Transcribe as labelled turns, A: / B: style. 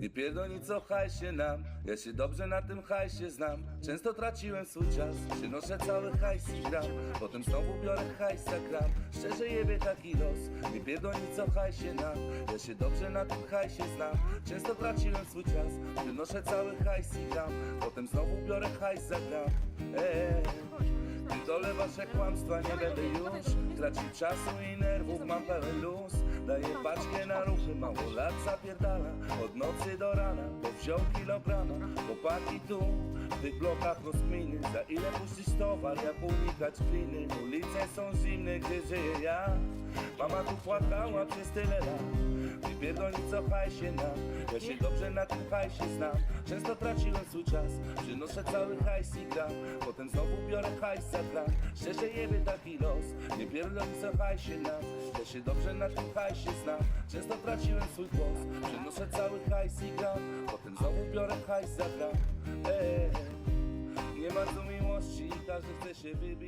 A: Nie pierdolni co hajsie nam. Ja się dobrze na tym hajsie znam. Często traciłem swój czas. Przynoszę cały hajs i gram Potem znowu biorę hajsa gram Szczerze jebie taki los. Nie pierdolni co hajsie nam. Ja się dobrze na tym hajsie znam. Często traciłem swój czas. Przynoszę cały hajs i gram Potem znowu biorę hajsa gram. Eee. Pierdolę wasze kłamstwa, nie będę już Tracił czasu i nerwów, mam pełen luz. Daję ruchy, mało lat zapierdala. Od nocy do rana, bo wziął kilograma Chłopaki tu, w tych blokach rozkminy. Za ile puścić towar, jak unikać kliny? Ulice są zimne, gdzie żyję ja? Mama tu płakała przez tyle lat. Nie pierdolni co hajsie nam. Ja się dobrze na tym hajsie znam. Często traciłem swój czas. Przynoszę cały hajs i gram Potem znowu biorę hajs za gram Szczerze jebie taki los Nie pierdolni co hajsie nam Ja się dobrze na tym hajsie znam Często traciłem swój głos. Przynoszę cały hajs i gram Potem znowu biorę hajs za gram Nie ma tu miłości Każdy chce się wybić